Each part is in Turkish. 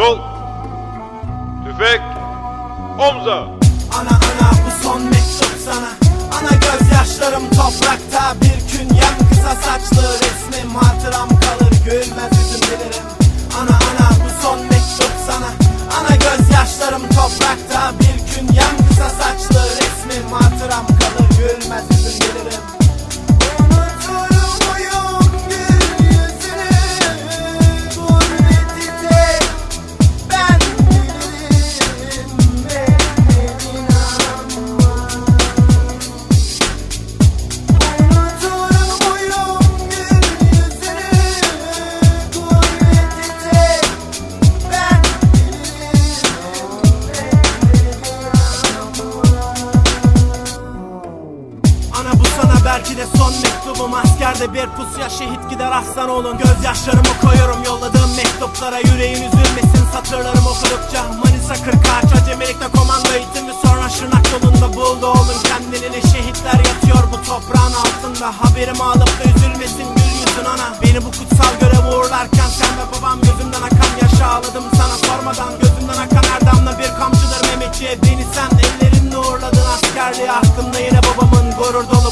Sol. Tüfek. Omza. Ana ana bu son mektup sana Ana gözyaşlarım toprakta Bir künyem kısa saçlı resmim hatıram kalır Gülmez yüzüm bilirim Ana bu sana belki de son mektubum. Askerde bir pusya şehit gider aslan olun Gözyaşlarımı koyuyorum yolladığım mektuplara Yüreğin üzülmesin. Satırlarım okudukça Manisa 43 acemilikte komando eğitimi Sonra Şırnak yolunda buldu oğlum. Kendini şehitler yatıyor bu toprağın altında. Haberimi alıp da üzülmesin gül yüzün ana. Beni bu kutsal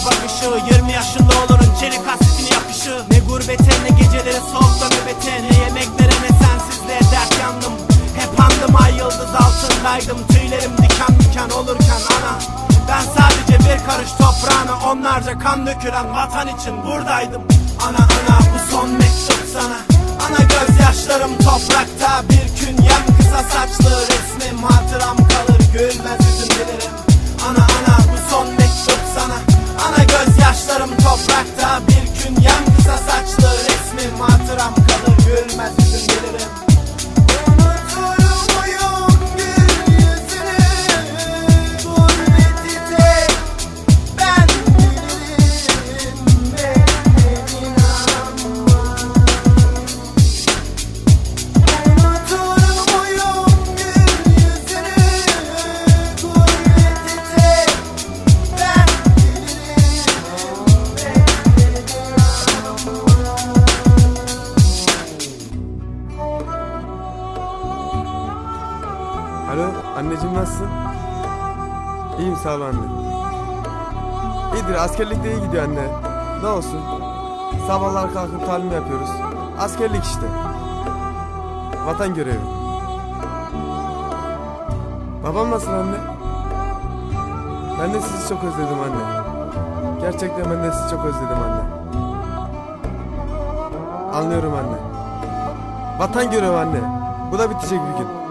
bakışı 20 yaşında olurun çelik hasretini yapışı. Ne gurbete ne geceleri soğukta nöbete Ne yemeklere ne sensizliğe dert yandım. Hep andım ay yıldız altındaydım. Tüylerim diken diken olurken ana. Ben sadece bir karış toprağına Onlarca kan dökülen vatan için buradaydım. Ana ana bu son mektup sana. Ana gözyaşlarım toprakta Bir künyem kısa saçlı resmim Hatıram kalır. Gülmez yüzüm bilirim toprakta Bir künyem kısa saçlı Alo anneciğim nasılsın? İyiyim sağ ol anne. İyidir askerlikte iyi gidiyor anne. Ne olsun? Sabahlar kalkıp talim yapıyoruz. Askerlik işte. Vatan görevi. Babam nasıl anne? Ben de sizi çok özledim anne. Gerçekten ben de sizi çok özledim anne. Anlıyorum anne. Vatan görevi anne. Bu da bitecek bir gün.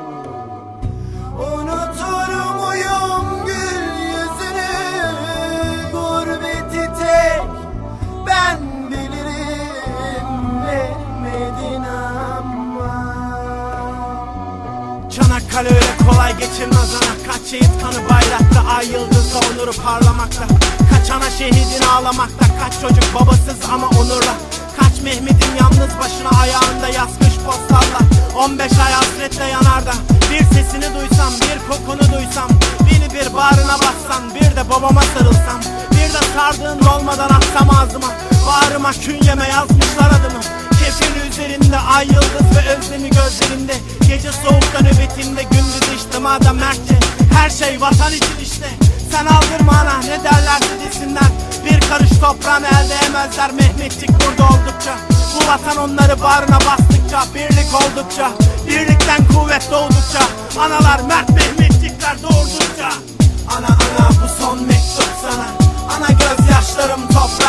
Kolay geçilmez ana Kaç şehit kanı bayrakta. Ay yıldızla onuru parlamakta. Kaç ana şehidin ağlamakta. Kaç çocuk babasız ama onurla. Kaç Mehmet'in yalnız başına ayağında yaz kış postalla 15 ay hasretle yanarda. Bir sesini duysam bir kokunu duysam Beni bir bağrına bassan bir de babama sarılsam Bir de sardığın olmadan atsam ağzıma. Bağrıma künyeme yazmışlar adımı Kefeni üzerinde ay yıldız ve özlemi gözlerinde. Gece soğukta nöbetimde gündüz içtim adam mertçe. Her şey vatan için işte. Sen aldırma ana ne derlerse desinler Bir karış toprağını elde emezler Mehmetçik burada oldukça. Bu vatan onları bağrına bastıkça Birlik oldukça. Birlikten kuvvet doğdukça. Analar mert Mehmetçikler doğurdukça. Ana ana bu son mektup sana. Ana gözyaşlarım toprak